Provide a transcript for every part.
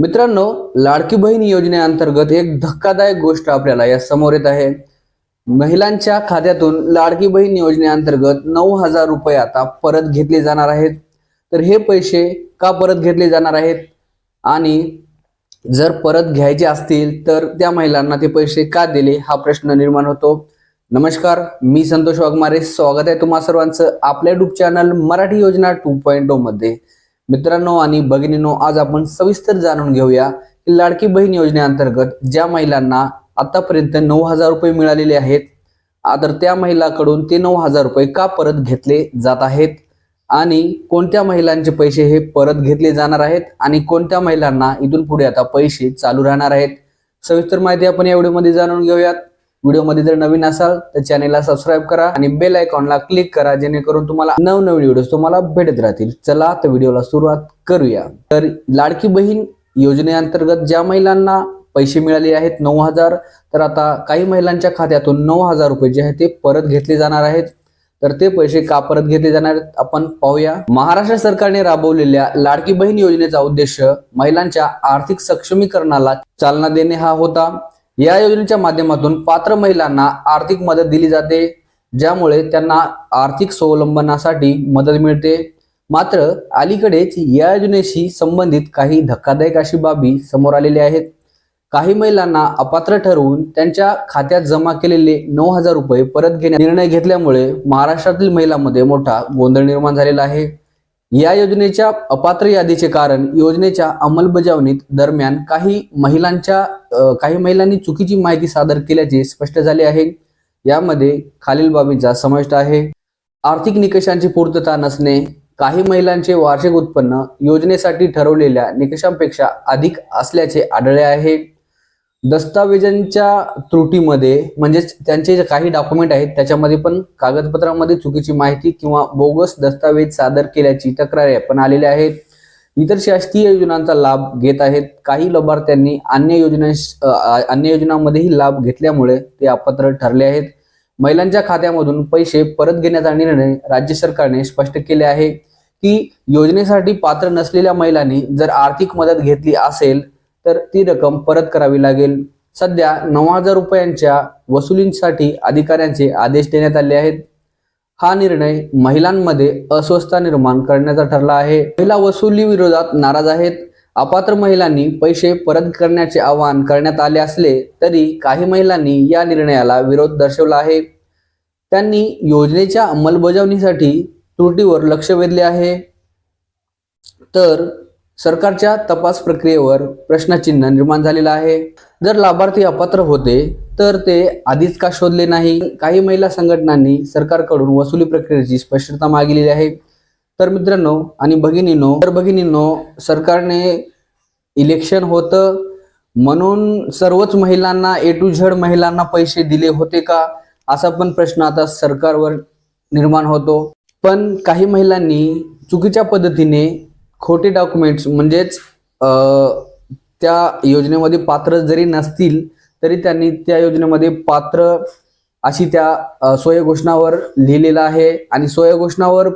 मित्रांनो लाडकी बहीण योजनेअंतर्गत एक धक्कादायक गोष्ट आपल्याला या समोर येत आहे. महिलांच्या खात्यातून लाडकी बहीण योजनेअंतर्गत नऊ हजार रुपये आता परत घेतले जाणार आहेत. तर हे पैसे का परत घेतले जाणार आहेत? आणि जर परत घ्यायचे असतील तर त्या महिलांना ते पैसे का दिले? हा प्रश्न निर्माण होतो. नमस्कार मी संतोष वाघमारे. स्वागत आहे तुम्हा सर्वांचं आपल्या युट्यूब चॅनल मराठी योजना टू पॉईंट oh मध्ये. मित्रांनो आणि भगिनींनो आज आपण सविस्तर जाणून घेऊया की लाडकी बहीण योजनेअंतर्गत ज्या महिलांना आतापर्यंत नऊ हजार रुपये मिळालेले आहेत तर त्या महिलाकडून ते नऊ हजार रुपये का परत घेतले जात आहेत? आणि कोणत्या महिलांचे पैसे हे परत घेतले जाणार आहेत? आणि कोणत्या महिलांना इथून पुढे आता पैसे चालू राहणार आहेत? सविस्तर माहिती आपण या व्हिडिओमध्ये जाणून घेऊयात. व्हिडिओमध्ये जर नवीन असाल तर चॅनेलला सबस्क्राईब करा आणि बेल आयकॉनला क्लिक करा जेणेकरून तुम्हाला नवनवीन व्हिडिओ तुम्हाला भेटत राहतील. चला तर व्हिडिओला सुरुवात करूया. तर लाडकी बहीण योजनेअंतर्गत ज्या महिलांना पैसे मिळाले आहेत नऊ हजार तर आता काही महिलांच्या खात्यातून नऊ हजार रुपये जे आहेत ते परत घेतले जाणार आहेत. तर ते पैसे का परत घेतले जाणार आहेत? आपण पाहूया. महाराष्ट्र सरकारने राबवलेल्या लाडकी बहीण योजनेचा उद्देश महिलांच्या आर्थिक सक्षमीकरणाला चालना देणे हा होता. या योजनेच्या माध्यमातून पात्र महिलांना आर्थिक मदत दिली जाते ज्यामुळे त्यांना आर्थिक स्वावलंबनासाठी मदत मिळते. मात्र अलीकडेच या योजनेशी संबंधित काही धक्कादायक अशी बाबी समोर आलेल्या आहेत. काही महिलांना अपात्र ठरवून त्यांच्या खात्यात जमा केलेले नऊ हजार रुपये परत घेण्या निर्णय घेतल्यामुळे महाराष्ट्रातील महिलांमध्ये मोठा गोंधळ निर्माण झालेला आहे. या योजनेच्या अपात्र यादीचे कारण योजनेच्या अंमलबजावणीत दरम्यान काही महिलांच्या काही महिलांनी चुकीची माहिती सादर केल्याचे स्पष्ट झाले आहे. यामध्ये खालील बाबींचा समाविष्ट आहे. आर्थिक निकषांची पूर्तता नसणे काही महिलांचे वार्षिक उत्पन्न योजनेसाठी ठरवलेल्या निकषांपेक्षा अधिक असल्याचे आढळले आहे. दस्तावेजांच्या त्रुटीमध्ये म्हणजेच त्यांचे जे काही डॉक्युमेंट आहेत त्याच्यामध्ये पण कागदपत्रामध्ये चुकीची माहिती किंवा बोगस दस्तावेज सादर केल्याची तक्रारी पण आलेल्या आहेत. इतर शासकीय योजनांचा लाभ घेत आहेत. काही लाभार्थ्यांनी अन्य योजना अन्य योजनांमध्येही लाभ घेतल्यामुळे ते अपात्र ठरले आहेत. महिलांच्या खात्यामधून पैसे परत घेण्याचा निर्णय राज्य सरकारने स्पष्ट केले आहे की योजनेसाठी पात्र नसलेल्या महिलांनी जर आर्थिक मदत घेतली असेल तर ती रक्कम परत करावी लागेल. सध्या नऊ हजार रुपयांच्या वसुलींसाठी अधिकाऱ्यांचे आदेश देण्यात आले आहेत. हा निर्णय महिलांमध्ये अस्वस्थता निर्माण करण्याचा ठरला आहे. महिला वसुली विरोधात नाराज आहेत. अपात्र महिलांनी पैसे परत करण्याचे आवाहन करण्यात आले असले तरी काही महिलांनी या निर्णयाला विरोध दर्शवला आहे. त्यांनी योजनेच्या अंमलबजावणीसाठी त्रुटीवर लक्ष वेधले आहे. तर सरकारच्या तपास प्रक्रियेवर प्रश्नचिन्ह निर्माण झालेलं आहे. जर लाभार्थी अपात्र होते तर ते आधीच का शोधले नाही? काही महिला संघटनांनी सरकारकडून वसुली प्रक्रियेची स्पष्टता मागितलेली आहे. तर मित्रांनो आणि भगिनींनो तर भगिनींनो सरकारने इलेक्शन होतं म्हणून सर्वच महिलांना ए टू झेड महिलांना पैसे दिले होते का? असा पण प्रश्न आता सरकारवर निर्माण होतो. पण काही महिलांनी चुकीच्या पद्धतीने खोटे डॉक्युमेंट्स म्हणजेच त्या योजनेमध्ये पात्र जरी नसतील तरी त्यांनी त्या योजनेमध्ये पात्र अशी त्या अं, सोय घोषणावर लिहिलेलं आहे. आणि सोय घोषणावर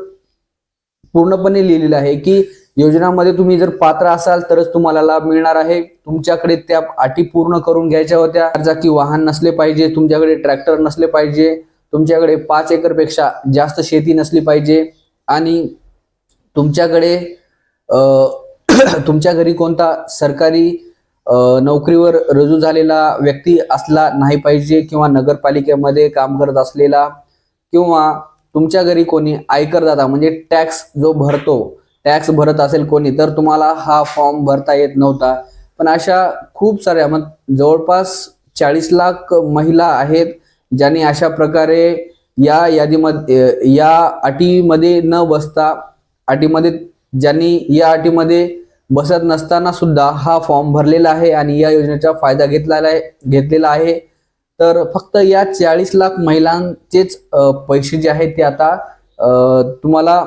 पूर्णपणे लिहिलेलं आहे की योजनामध्ये तुम्ही जर पात्र असाल तरच तुम्हाला लाभ मिळणार आहे. तुमच्याकडे त्या अटी पूर्ण करून घ्यायच्या होत्या. चारचाकी वाहन नसले पाहिजे तुमच्याकडे ट्रॅक्टर नसले पाहिजे तुमच्याकडे पाच एकरपेक्षा जास्त शेती नसली पाहिजे. आणि तुमच्याकडे तुमच्या घरी कोणता सरकारी नोकरीवर रुजू झालेला व्यक्ती असला नाही पाहिजे किंवा नगरपालिकेमध्ये काम करत असलेला किंवा तुमच्या घरी कोणी आयकरदाता म्हणजे टॅक्स जो भरतो टॅक्स भरत असेल कोणी तर तुम्हाला हा फॉर्म भरता येत नव्हता. पण अशा खूप साऱ्या मग जवळपास चाळीस लाख महिला आहेत ज्यांनी अशा प्रकारे या यादीमध्ये या अटीमध्ये न बसता अटीमध्ये ज्यांनी या अटीमध्ये बसत नसताना सुद्धा हा फॉर्म भरलेला आहे आणि या योजनेचा फायदा घेतलेला आहे घेतलेला आहे. तर फक्त या चाळीस लाख महिलांचेच पैसे जे आहेत ते आता तुम्हाला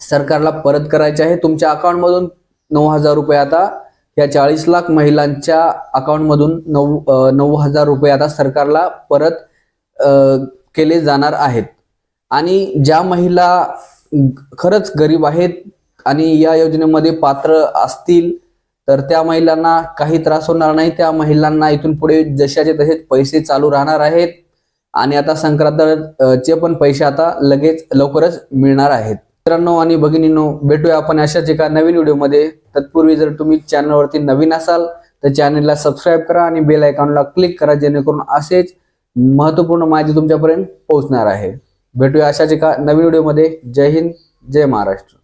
सरकारला परत करायचे आहे. तुमच्या अकाउंटमधून नऊ हजार रुपये आता या चाळीस लाख महिलांच्या अकाउंटमधून नऊ नऊ हजार रुपये आता सरकारला परत केले जाणार आहेत. आणि ज्या महिला खरंच गरीब आहेत आणि या योजनेमध्ये पात्र असतील तर त्या महिलांना काही त्रास होणार नाही. त्या महिलांना इथून पुढे जशाचे तसेच पैसे चालू राहणार आहेत. आणि आता संक्रांतचे पण पैसे आता लगेच लवकरच मिळणार आहेत. मित्रांनो आणि भगिनींनो भेटूया आपण अशाच एका नवीन व्हिडिओमध्ये. तत्पूर्वी जर तुम्ही चॅनलवरती नवीन असाल तर चॅनलला सबस्क्राईब करा आणि बेल आयकॉनला क्लिक करा जेणेकरून असेच महत्त्वपूर्ण माहिती तुमच्यापर्यंत पोहोचणार आहे. भेटूया अशाच एका नवीन व्हिडिओमध्ये. जय हिंद जय महाराष्ट्र.